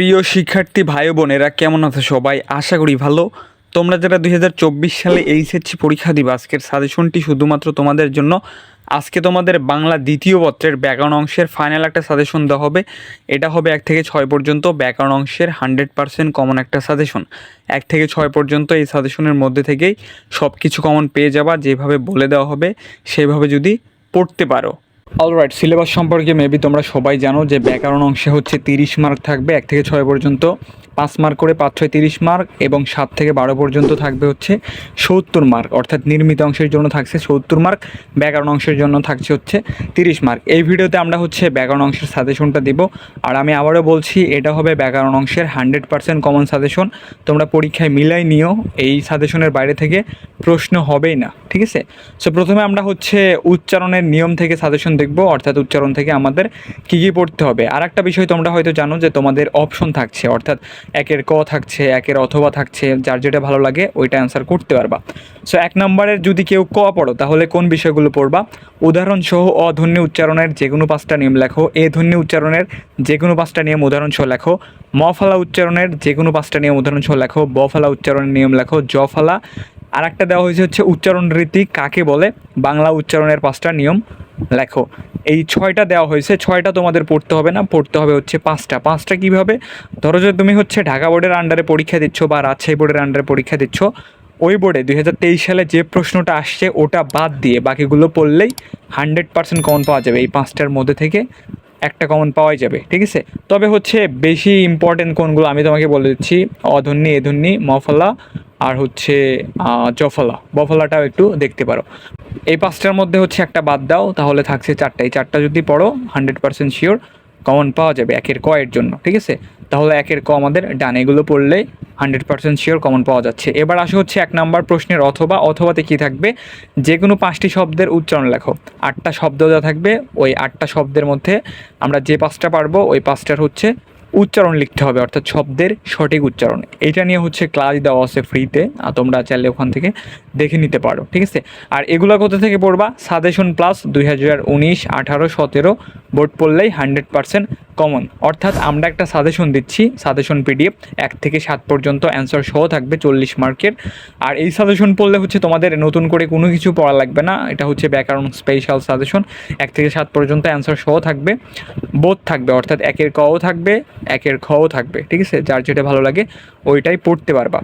প্রিয় শিক্ষার্থী ভাই বোনেরা, কেমন আছো সবাই? আশা করি ভালো। তোমরা যারা দুই হাজার চব্বিশ সালে এইচএসসি পরীক্ষা দিবা, আজকের সাজেশনটি শুধুমাত্র তোমাদের জন্য। আজকে তোমাদের বাংলা দ্বিতীয় পত্রের ব্যাকরণ অংশের ফাইনাল একটা সাজেশন দেওয়া হবে। এটা হবে এক থেকে ছয় পর্যন্ত ব্যাকরণ অংশের হান্ড্রেড পার্সেন্ট কমন একটা সাজেশন এক থেকে ছয় পর্যন্ত এই সাজেশনের মধ্যে থেকেই সব কিছু কমন পেয়ে যাবা, যেভাবে বলে দেওয়া হবে সেইভাবে যদি পড়তে পারো। অলরাইট সিলেবাস সম্পর্কে মেবি তোমরা সবাই জানো যে ব্যাকরণ অংশে হচ্ছে তিরিশ মার্ক থাকবে, এক থেকে ছয় পর্যন্ত। পাঁচ মার্ক করে পাঁচ ছয় তিরিশ মার্ক এবং সাত থেকে বারো পর্যন্ত থাকবে হচ্ছে সত্তর মার্ক অর্থাৎ নির্মিত অংশের জন্য থাকছে সত্তর মার্ক ব্যাকরণ অংশের জন্য থাকছে হচ্ছে তিরিশ মার্ক এই ভিডিওতে আমরা হচ্ছে ব্যাকরণ অংশের সাজেশনটা দিব। আর আমি আবারও বলছি, এটা হবে ব্যাকরণ অংশের হান্ড্রেড পার্সেন্ট কমন সাজেশন তোমরা পরীক্ষায় মিলাই নিও এই সাজেশনের বাইরে থেকে। প্রশ্ন হবেই না, ঠিক আছে? সো প্রথমে আমরা হচ্ছে উচ্চারণের নিয়ম থেকে সাজেশন দেখব, অর্থাৎ উচ্চারণ থেকে আমাদের কী কী পড়তে হবে। আর একটা বিষয় তোমরা হয়তো জানো যে তোমাদের অপশন থাকছে, অর্থাৎ একের ক থাকছে, একের অথবা থাকছে, যার যেটা ভালো লাগে ওইটা অ্যান্সার করতে পারবা। সো এক নম্বরের যদি কেউ ক পড়ো, তাহলে কোন বিষয়গুলো পড়বা? উদাহরণ সহ অধ্বনি উচ্চারণের যে কোনো পাঁচটা নিয়ম লেখো, এ ধ্বনি উচ্চারণের যে কোনো পাঁচটা নিয়ম উদাহরণ সহ লেখো, ম ফালা উচ্চারণের যে কোনো পাঁচটা নিয়ম উদাহরণ সহ লেখো, ব ফালা উচ্চারণের নিয়ম লেখো, জ ফালা আর একটা দেওয়া হয়েছে হচ্ছে উচ্চারণ রীতি, কাকে বলে? বাংলা উচ্চারণের পাঁচটা নিয়ম লেখো। এই ছয়টা দেওয়া হয়েছে, ছয়টা তোমাদের পড়তে হবে না, পড়তে হবে হচ্ছে পাঁচটা। পাঁচটা কীভাবে? ধরো যে তুমি হচ্ছে ঢাকা বোর্ডের আন্ডারে পরীক্ষা দিচ্ছ বা রাজশাহী বোর্ডের আন্ডারে পরীক্ষা দিচ্ছ, ওই বোর্ডে দুই হাজার তেইশ সালে যে প্রশ্নটা আসছে ওটা বাদ দিয়ে বাকিগুলো পড়লেই হান্ড্রেড পার্সেন্ট কমন পাওয়া যাবে। এই পাঁচটার মধ্যে থেকে একটা কমন পাওয়াই যাবে, ঠিক আছে? তবে হচ্ছে বেশি ইম্পর্টেন্ট কোনগুলো আমি তোমাকে বলে দিচ্ছি, অধন্যী, এধন্যী, মফলা আর হচ্ছে জফলা। বফলাটাও একটু দেখতে পারো। এই পাঁচটার মধ্যে হচ্ছে একটা বাদ দাও, তাহলে থাকছে চারটা। এই চারটা যদি পড়ো হান্ড্রেড পার্সেন্ট শিওর কমন পাওয়া যাবে একের ক এর জন্য, ঠিক আছে? তাহলে একের ক আমাদের ডান। এগুলো পড়লে হান্ড্রেড পার্সেন্ট শিওর কমন পাওয়া যাচ্ছে। এবার আসে হচ্ছে এক নাম্বার প্রশ্নের অথবা, অথবাতে কী থাকবে? যে কোনো পাঁচটি শব্দের উচ্চারণ লেখো। আটটা শব্দ যা থাকবে, ওই আটটা শব্দের মধ্যে আমরা যে পাঁচটা পারব, ওই পাঁচটার হচ্ছে উচ্চারণ লিখতে হবে, অর্থাৎ শব্দের সঠিক উচ্চারণ। এটা নিয়ে হচ্ছে ক্লাস দেওয়া আছে ফ্রিতে আর তোমরা চাইলে ওখান থেকে দেখে নিতে পারো, ঠিক আছে? আর এগুলো কোথা থেকে পড়বা? সাজেশন প্লাস দুই হাজার উনিশ, আঠারো, সতেরো বোর্ড পড়লেই হান্ড্রেড পার্সেন্ট কমন অর্থাৎ আমরা একটা সাজেশন দিচ্ছি সাজেশন পিডিএফ এক থেকে সাত পর্যন্ত অ্যান্সার সহ থাকবে চল্লিশ মার্কের। আর এই সাজেশন পড়লে হচ্ছে তোমাদের নতুন করে কোনো কিছু পড়া লাগবে না, এটা হচ্ছে ব্যাকরণ স্পেশাল সাজেশন এক থেকে সাত পর্যন্ত অ্যান্সার সহ থাকবে বোধ থাকবে, অর্থাৎ একের কও থাকবে একের খও থাকবে ঠিক আছে? যার যেটা ভালো লাগে ওইটাই পড়তে পারবা।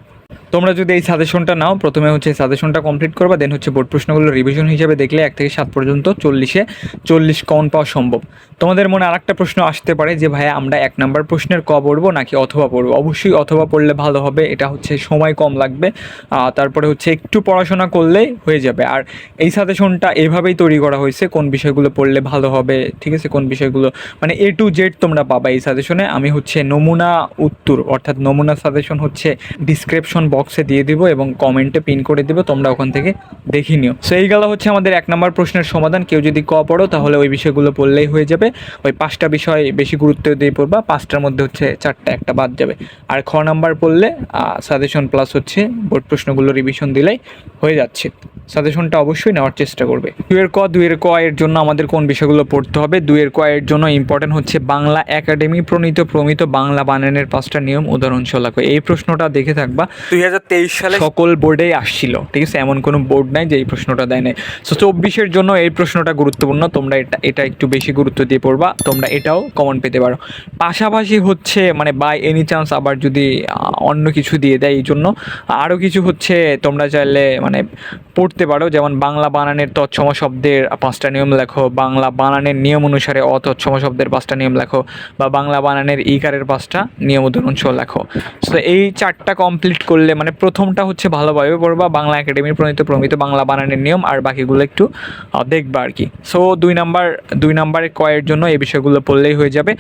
তোমরা যদি এই সাজেশনটা নাও, প্রথমে হচ্ছে সাজেশনটা কমপ্লিট করবা দেন হচ্ছে বোর্ড প্রশ্নগুলো রিভিশন হিসেবে দেখলে এক থেকে সাত পর্যন্ত চল্লিশে চল্লিশ কমন পাওয়া সম্ভব। তোমাদের মনে আরেকটা প্রশ্ন আসতে পারে যে, ভাইয়া, আমরা এক নাম্বার প্রশ্নের ক পড়ব নাকি অথবা পড়ব? অবশ্যই অথবা পড়লে ভালো হবে, এটা হচ্ছে সময় কম লাগবে তারপরে হচ্ছে একটু পড়াশোনা করলেই হয়ে যাবে। আর এই সাজেশনটা এভাবেই তৈরি করা হয়েছে, কোন বিষয়গুলো পড়লে ভালো হবে, ঠিক আছে, কোন বিষয়গুলো মানে এ টু জেড তোমরা পাবা এই সাজেশনে। আমি হচ্ছে নমুনা উত্তর, অর্থাৎ নমুনা সাজেশন হচ্ছে ডিসক্রিপশন বক্সে দিয়ে দিব এবং কমেন্টে পিন করে দিব, তোমরা ওখান থেকে দেখে নিও। সো এই গেল হচ্ছে আমাদের এক নম্বর প্রশ্নের সমাধান। কেউ যদি ক পড়ো, তাহলে ওই বিষয়গুলো পড়লেই হয়ে যাবে। ওই পাঁচটা বিষয় বেশি গুরুত্ব দিয়ে পড়বা, পাঁচটার মধ্যে হচ্ছে চারটা, একটা বাদ যাবে। আর খ নাম্বার পড়লে সাজেশন প্লাস হচ্ছে বোর্ড প্রশ্নগুলো রিভিশন দিলেই হয়ে যাচ্ছে। সাজেশনটা অবশ্যই নেওয়ার চেষ্টা করবে। দুয়ের ক দুয়ের ক এর জন্য আমাদের কোন বিষয়গুলো পড়তে হবে? দুয়ের ক এর জন্য ইম্পর্টেন্ট হচ্ছে বাংলা একাডেমি প্রণীত প্রমিত বাংলা বানানের পাঁচটা নিয়ম। উদাহরণ শোলাকো এই প্রশ্নটা দেখে থাকবা। দুই সালে সকল বোর্ডেই আসছিল, ঠিক আছে? এমন কোনো বোর্ড নাই যে এই প্রশ্নটা দেয় নাই সো চব্বিশের জন্য এই প্রশ্নটা গুরুত্বপূর্ণ, তোমরা এটা এটা একটু বেশি গুরুত্ব দিয়ে পড়বা, তোমরা এটাও কমন পেতে পারো। পাশাপাশি হচ্ছে মানে বাই এনি চান্স আবার যদি অন্য কিছু দিয়ে দেয় এই জন্য, আরও কিছু হচ্ছে তোমরা চাইলে মানে পড়তে পারো, যেমন বাংলা বানানের তৎসম শব্দের পাঁচটা নিয়ম লেখো, বাংলা বানানের নিয়ম অনুসারে অতৎসম শব্দের পাঁচটা নিয়ম লেখো, বা বাংলা বানানের ইকারের পাঁচটা নিয়ম উদাহরণ লেখো। সো এই চারটা কমপ্লিট করলে মানে প্রথমটা হচ্ছে ভালোভাবে পড়বা, বাংলা একাডেমির প্রণীত প্রমিত বাংলা বানানের নিয়ম, আর বাকিগুলো একটু দেখবা আর কি। সো দুই নাম্বার, দুই নাম্বারের কয়ের জন্য এই বিষয়গুলো পড়লেই হয়ে যাবে।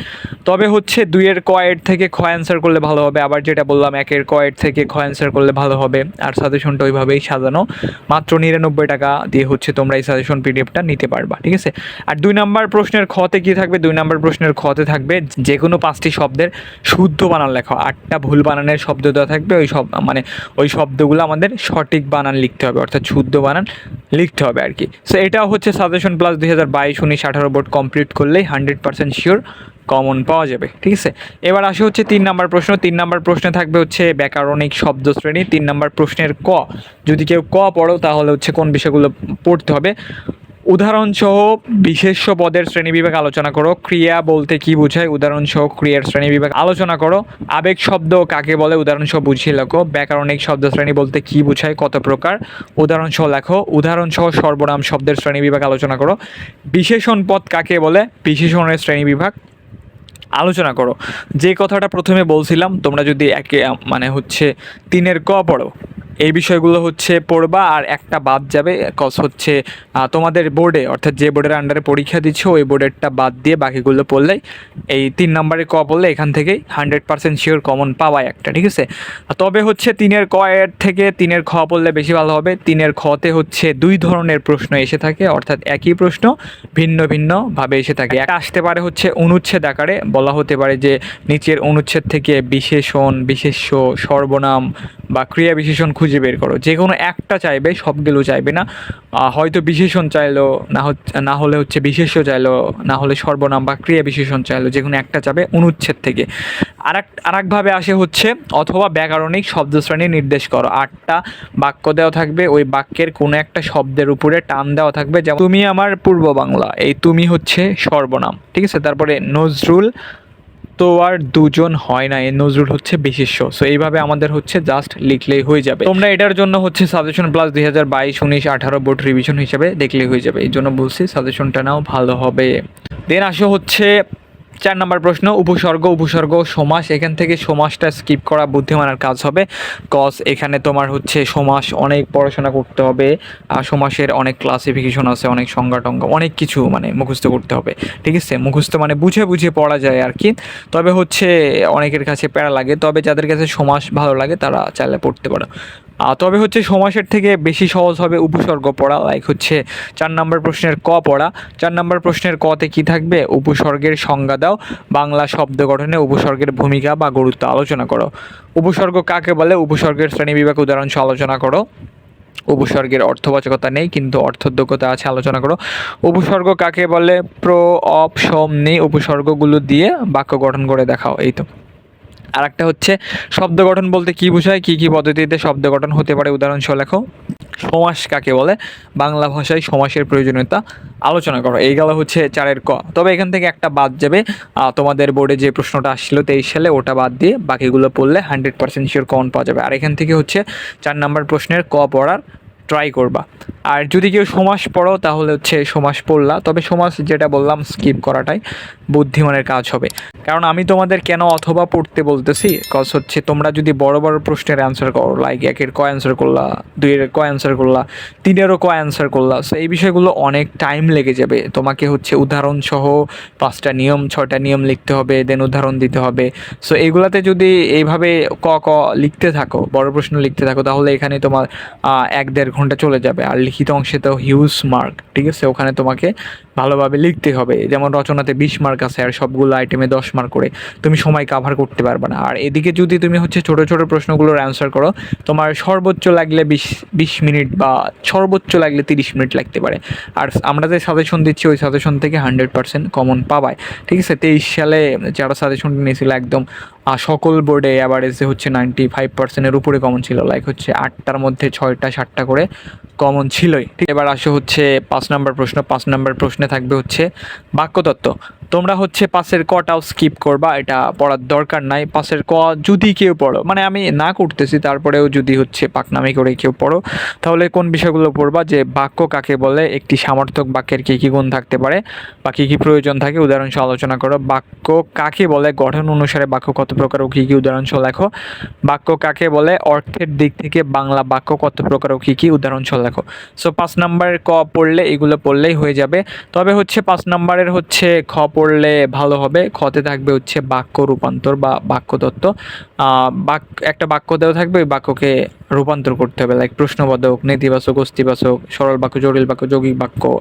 তবে হচ্ছে দুইয়ের কয়ের থেকে খ অ্যান্সার করলে ভালো হবে। আবার যেটা বললাম, একের কয়ের থেকে খ অ্যান্সার করলে ভালো হবে। আর সাজেশনটা ওইভাবেই সাজানো। মাত্র নিরানব্বই টাকা দিয়ে হচ্ছে তোমরা এই সাজেশন পিডিএফটা নিতে পারবা, ঠিক আছে? আর দুই নাম্বার প্রশ্নের খতে কি থাকবে? দুই নাম্বার প্রশ্নের খতে থাকবে যে কোনো পাঁচটি শব্দের শুদ্ধ বানান লেখা। আটটা ভুল বানানের শব্দ দেওয়া থাকবে, ওই সব মানে ওই শব্দগুলো আমাদের সঠিক বানান লিখতে হবে, অর্থাৎ শুদ্ধ বানান লিখতে হবে আর কি। সো এটাও হচ্ছে সাজেশন প্লাস দুই হাজার বাইশ, উনিশ, আঠারো বোর্ড কমপ্লিট করলে পড়লেই হান্ড্রেড পার্সেন্ট শিওর কমন পাওয়া যাবে, ঠিক আছে? এবার আসে হচ্ছে তিন নাম্বার প্রশ্ন, তিন নাম্বার প্রশ্নে থাকবে হচ্ছে ব্যাকরণিক শব্দ শ্রেণি, তিন নাম্বার প্রশ্নের ক। যদি কেউ ক পড়ো তাহলে হচ্ছে কোন বিষয়গুলো পড়তে হবে? উদাহরণসহ বিশেষ্য পদের শ্রেণীবিভাগ আলোচনা করো। ক্রিয়া বলতে কি বোঝায়? উদাহরণসহ ক্রিয়ার শ্রেণীবিভাগ আলোচনা করো। আবেগ শব্দ কাকে বলে? উদাহরণসহ বুঝিয়ে লেখো। ব্যাকরণিক শব্দ শ্রেণি বলতে কি বোঝায়? কত প্রকার? উদাহরণসহ লেখো। উদাহরণসহ সর্বনাম শব্দের শ্রেণীবিভাগ আলোচনা করো। বিশেষণ পদ কাকে বলে? বিশেষণের শ্রেণীবিভাগ আলোচনা করো। যে কথাটা প্রথমে বলছিলাম, তোমরা যদি একে মানে হচ্ছে তিনের ক পড়ো। এই বিষয়গুলো হচ্ছে পড়বা আর একটা বাদ যাবে কজ হচ্ছে তোমাদের বোর্ডে অর্থাৎ যে বোর্ডের আন্ডারে পরীক্ষা দিচ্ছ, ওই বোর্ডেরটা বাদ দিয়ে বাকিগুলো পড়লে এই তিন নম্বরে ক পড়লে এখান থেকেই হান্ড্রেড পার্সেন্ট শিওর কমন পাওয়া একটা, ঠিক আছে? তবে হচ্ছে তিনের ক এর থেকে তিনের খ পড়লে বেশি ভালো হবে। তিনের খতে হচ্ছে দুই ধরনের প্রশ্ন এসে থাকে, অর্থাৎ একই প্রশ্ন, ভিন্ন ভিন্নভাবে এসে থাকে। একটা আসতে পারে হচ্ছে অনুচ্ছেদ আকারে, বলা হতে পারে যে নিচের অনুচ্ছেদ থেকে বিশেষণ, বিশেষ্য, সর্বনাম বা ক্রিয়া বিশেষণ খুঁজে বের করো। যে কোনো একটা চাইবে, সবগুলো চাইবে না। হয়তো বিশেষণ চাইলো, না না হলে হচ্ছে বিশেষ্য চাইলো, না হলে সর্বনাম বা ক্রিয়া বিশেষণ চাইলো যে কোনো একটা চাবে অনুচ্ছেদ থেকে। আর এক আরেকভাবে আসে হচ্ছে, অথবা ব্যাকরণিক শব্দশ্রেণী নির্দেশ করো। আটটা বাক্য দেওয়া থাকবে, ওই বাক্যের কোনো একটা শব্দের উপরে টান দেওয়া থাকবে। যেমন, তুমি আমার পূর্ব বাংলা এই তুমি হচ্ছে সর্বনাম। ঠিক আছে? তারপরে নজরুল তো আর দুজন হয় না এই নজরুল হচ্ছে বিশিষ্য সো এইভাবে আমাদের হচ্ছে জাস্ট লিখলেই হয়ে যাবে। তোমরা এটার জন্য হচ্ছে সাজেশন প্লাস দুই হাজার বাইশ, উনিশ, আঠারো বোর্ড রিভিশন হিসাবে দেখলেই হয়ে যাবে। এই জন্য বলছি সাজেশনটা নাও, ভালো হবে। দেন আসো হচ্ছে চার নম্বর প্রশ্ন, উপসর্গ উপসর্গ, সমাস। এখান থেকে সমাসটা স্কিপ করা বুদ্ধিমানের কাজ হবে। কজ এখানে তোমার হচ্ছে সমাস অনেক পড়াশোনা করতে হবে, আর সমাসের অনেক ক্লাসিফিকেশন আছে, অনেক সংজ্ঞা টঙ্গা অনেক কিছু মানে মুখস্থ করতে হবে। ঠিক আছে? মুখস্থ মানে বুঝে বুঝে পড়া যায় আর কি। তবে হচ্ছে অনেকের কাছে প্যারা লাগে, তবে যাদের কাছে সমাস ভালো লাগে তারা চাইলে পড়তে পারো। তবে হচ্ছে সমাসের থেকে বেশি সহজ হবে উপসর্গ পড়া লাইক হচ্ছে চার নম্বর প্রশ্নের ক পড়া। চার নম্বর প্রশ্নের কতে কি থাকবে? উপসর্গের সংজ্ঞা দাও। বাংলা শব্দ গঠনে উপসর্গের ভূমিকা বা গুরুত্ব আলোচনা করো। উপসর্গ কাকে বলে? উপসর্গের শ্রেণীবিভাগ উদাহরণ আলোচনা করো। উপসর্গের অর্থবাচকতা নেই, কিন্তু অর্থোদ্যোগতা আছে, আলোচনা করো। উপসর্গ কাকে বলে? প্র সম নেই উপসর্গগুলো দিয়ে বাক্য গঠন করে দেখাও, এই তো। আর একটা হচ্ছে শব্দ গঠন বলতে কি বোঝায়? কি কি পদ্ধতিতে শব্দ গঠন হতে পারে? উদাহরণ সহ লেখো। সমাস কাকে বলে? বাংলা ভাষায় সমাসের প্রয়োজনীয়তা আলোচনা করো। এই গেল হচ্ছে চারের ক। তবে এখান থেকে একটা বাদ যাবে। তোমাদের বোর্ডে যে প্রশ্নটা আসছিল তেইশ সালে, ওটা বাদ দিয়ে বাকিগুলো পড়লে হান্ড্রেড পার্সেন্ট শিওর কমন পাওয়া যাবে। আর এখান থেকে হচ্ছে চার নাম্বার প্রশ্নের ক পড়ার ট্রাই করবা। আর যদি কেউ সমাস পড়ো, তাহলে হচ্ছে সমাস পড়লা। তবে সমাস যেটা বললাম স্কিপ করাটাই বুদ্ধিমানের কাজ হবে। কারণ আমি তোমাদের কেন অথবা পড়তে বলতেছি? কজ হচ্ছে তোমরা যদি বড় বড় প্রশ্নের অ্যান্সার করো লাইক একের ক অ্যান্সার করলা, দুইয়ের ক অ্যান্সার করলা, তিনেরও ক অ্যান্সার করলা সো এই বিষয়গুলো অনেক টাইম লেগে যাবে। তোমাকে হচ্ছে উদাহরণ সহ পাঁচটা নিয়ম ছটা নিয়ম লিখতে হবে দেন উদাহরণ দিতে হবে। সো এইগুলাতে যদি এইভাবে ক ক লিখতে থাকো, বড় প্রশ্ন লিখতে থাকো, তাহলে এখানে তোমার এক, দেড় ঘণ্টা চলে যাবে। আর লিখিত অংশে তো হিউজ মার্ক ঠিক আছে? ওখানে তোমাকে ভালোভাবে লিখতে হবে। যেমন রচনাতে বিশ মার্ক আছে, আর সবগুলো আইটেমে দশ মার্ক করে তুমি সময় কাভার করতে পারবে না। আর এদিকে যদি তুমি হচ্ছে ছোট ছোট প্রশ্নগুলোর অ্যান্সার করো, তোমার সর্বোচ্চ লাগলে বিশ বিশ মিনিট বা সর্বোচ্চ লাগলে তিরিশ মিনিট লাগতে পারে। আর আমরা যে সাজেশন দিচ্ছি, ওই সাজেশন থেকে হান্ড্রেড পার্সেন্ট কমন পাবায় ঠিক আছে? তেইশ সালে যারা সাজেশন নিয়েছিল একদম আহ, সকল বোর্ডে অ্যাভারেজে হচ্ছে নাইনটি ফাইভ পার্সেন্টের উপরে কমন ছিল লাইক হচ্ছে আটটার মধ্যে ছয়টা সাতটা করে কমন ছিলই। ঠিক এবার আসে হচ্ছে পাঁচ নাম্বার প্রশ্ন পাঁচ নাম্বার প্রশ্নে থাকবে হচ্ছে বাক্যতত্ত্ব। তোমরা হচ্ছে পাশের কটাও স্কিপ করবা, এটা পড়ার দরকার নাই। পাশের ক যদি কেউ পড়ো মানে আমি না করতেছি, তারপরেও যদি হচ্ছে পাকনামি করে কেউ পড়ো, তাহলে কোন বিষয়গুলো পড়বা? যে বাক্য কাকে বলে, একটি সামর্থক বাক্যের কী কী গুণ থাকতে পারে, বা কী কী প্রয়োজন থাকে, উদাহরণ উদাহরণসহ আলোচনা করো। বাক্য কাকে বলে, গঠন অনুসারে বাক্য কত প্রকার ও কী কী উদাহরণসহ লেখো। বাক্য কাকে বলে, অর্থের দিক থেকে বাংলা বাক্য কত প্রকার ও কী কী, উদাহরণ উদাহরণসহ লেখো। সো পাঁচ নাম্বারের ক পড়লে, এগুলো পড়লেই হয়ে যাবে। তবে হচ্ছে পাঁচ নাম্বারের হচ্ছে খ পড়লে ভালো হবে। খতে থাকবে হচ্ছে বাক্য রূপান্তর বা বাক্যতত্ত্ব। আহ, বাক একটা বাক্য দেওয়া থাকবে ওই বাক্যকে রূপান্তর করতে হবে। লাইক প্রশ্নবোধক নেতিবাচক অস্তিবাচক সরল বাক্য জটিল বাক্য যৌগিক বাক্য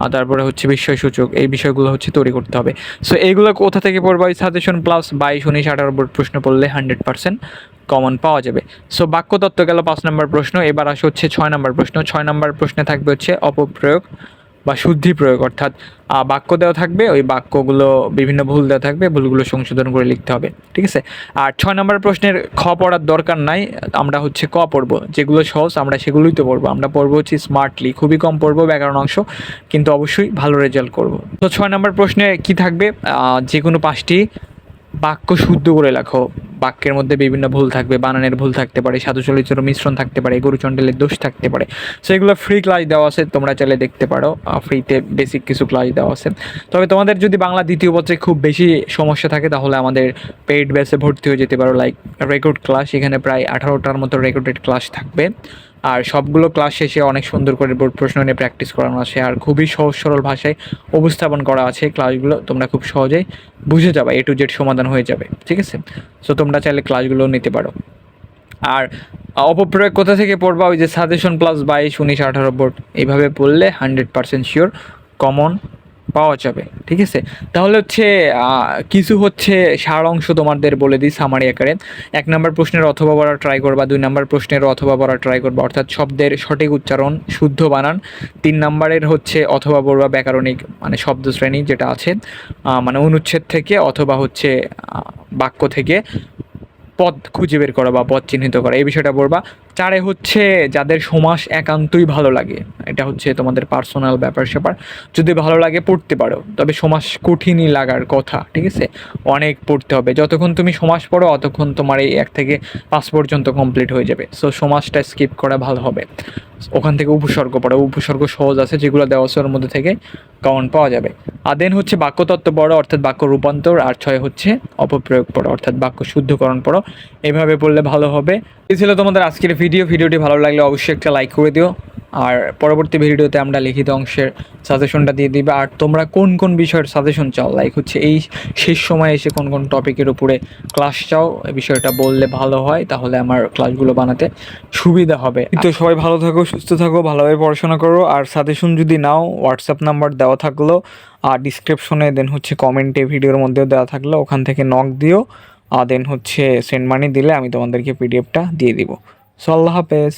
আর তারপরে হচ্ছে বিষয়সূচক এই বিষয়গুলো হচ্ছে তৈরি করতে হবে। সো এইগুলো কোথা থেকে পড়বা? ওই সাজেশন প্লাস বাইশ উনিশ আঠারো বোর্ড প্রশ্ন পড়লে হান্ড্রেড পার্সেন্ট কমন পাওয়া যাবে। সো বাক্যতত্ত্ব গেল পাঁচ নম্বর প্রশ্ন। এবার আসে হচ্ছে ছয় নম্বর প্রশ্ন। ছয় নম্বর প্রশ্নে থাকবে হচ্ছে অপপ্রয়োগ। বা শুদ্ধি প্রয়োগ, অর্থাৎ বাক্য দেওয়া থাকবে, ওই বাক্যগুলো বিভিন্ন ভুল দেওয়া থাকবে, ভুলগুলো সংশোধন করে লিখতে হবে, ঠিক আছে? আর ছয় নম্বর প্রশ্নের খ পড়ার দরকার নাই, আমরা হচ্ছে ক পড়ব, যেগুলো সহজ আমরা সেগুলোই তো পড়ব, আমরা পড়ব হচ্ছে স্মার্টলি খুবই কম পড়ব ব্যাকরণ অংশ, কিন্তু অবশ্যই ভালো রেজাল্ট করব। তো ছয় নম্বর প্রশ্নে কি থাকবে? যে কোনো পাঁচটি বাক্য শুদ্ধ করে লেখো। বাক্যের মধ্যে বিভিন্ন ভুল থাকবে, বানানের ভুল থাকতে পারে, সাধু চলিত্র মিশ্রণ থাকতে পারে গরুচণ্ডেলের দোষ থাকতে পারে। সো এগুলো ফ্রি ক্লাস দেওয়া আছে, তোমরা চাইলে দেখতে পারো। ফ্রিতে বেসিক কিছু ক্লাস দেওয়া আছে। তবে তোমাদের যদি বাংলা দ্বিতীয় পত্রে খুব বেশি সমস্যা থাকে, তাহলে আমাদের পেইড ব্যাচে ভর্তি হয়ে যেতে পারো। লাইক রেকর্ড ক্লাস এখানে প্রায় আঠারোটার মতো রেকর্ডেড ক্লাস থাকবে। আর সবগুলো ক্লাস শেষে অনেক সুন্দর করে বোর্ড প্রশ্ন নিয়ে প্র্যাকটিস করানো আছে আর খুবই সহজ সরল ভাষায় উপস্থাপন করা আছে ক্লাসগুলো তোমরা খুব সহজেই বুঝে যাবে এ টু জেড সমাধান হয়ে যাবে, ঠিক আছে? সো তোমরা চাইলে ক্লাসগুলো নিতে পারো। আর অপপ্রয়োগ কোথা থেকে পড়বা? ওই যে সাজেশন প্লাস বাইশ উনিশ আঠারো বোর্ড। এইভাবে পড়লে হান্ড্রেড পার্সেন্ট শিওর কমন পাওয়া যাবে, ঠিক আছে? তাহলে হচ্ছে কিছু হচ্ছে সার অংশ তোমাদের বলে দিই সামারি আকারে। এক নম্বর প্রশ্নের অথবা বলা ট্রাই করবা, দুই নম্বর প্রশ্নের অথবা বলা ট্রাই করবা, অর্থাৎ শব্দের সঠিক উচ্চারণ, শুদ্ধ বানান। তিন নম্বরের হচ্ছে অথবা বলবা ব্যাকরণিক মানে শব্দ শ্রেণি যেটা আছে মানে অনুচ্ছেদ থেকে অথবা হচ্ছে বাক্য থেকে। পদ খুঁজে বের করা বা পথ চিহ্নিত করা, এই বিষয়টা বলবা। চারে হচ্ছে যাদের সমাস একান্তই ভালো লাগে, এটা হচ্ছে তোমাদের পার্সোনাল ব্যাপার স্যাপার। যদি ভালো লাগে পড়তে পারো, তবে সমাস কঠিনই লাগার কথা, ঠিক আছে? অনেক পড়তে হবে, যতক্ষণ তুমি সমাস পড়ো, অতক্ষণ তোমার এই এক থেকে পাঁচ পর্যন্ত কমপ্লিট হয়ে যাবে। সো সমাসটা স্কিপ করা ভালো হবে। ওখান থেকে উপসর্গ পড়ে। উপসর্গ সহজ আছে, যেগুলো দেওয়া মধ্যে থেকে কাউন্ট পাওয়া যাবে। আদেন দেন হচ্ছে বাক্যতত্ত্ব পড়ো, অর্থাৎ বাক্য রূপান্তর, আর ছয় হচ্ছে অপপ্রয়োগ পড়ো, অর্থাৎ বাক্য শুদ্ধকরণ পড়ো। এভাবে পড়লে ভালো হবে। এ ছিল তোমাদের আজকের ভিডিও। ভিডিওটি ভালো লাগলে অবশ্যই একটা লাইক করে দিও। আর পরবর্তী ভিডিওতে আমরা লিখিত অংশের সাজেশনটা দিয়ে দিবে। আর তোমরা কোন কোন বিষয়ের সাজেশন চাও? লাইক হচ্ছে এই শেষ সময় এসে কোন কোন টপিকের উপরে ক্লাস চাও? এই বিষয়টা বললে ভালো হয়, তাহলে আমার ক্লাসগুলো বানাতে সুবিধা হবে। তো সবাই ভালো থাকো, সুস্থ থাকো, ভালোভাবে পড়াশোনা করো। আর সাজেশন যদি নাও হোয়াটসঅ্যাপ নাম্বার দেওয়া থাকল। আর ডিসক্রিপশনে দেন হচ্ছে কমেন্টে ভিডিওর মধ্যেও দেওয়া থাকল। ওখান থেকে নক দিও। আর দেন হচ্ছে সেন্ড মানি দিলে আমি তোমাদেরকে পিডিএফটা দিয়ে দিব। সো আল্লাহ হাফেজ।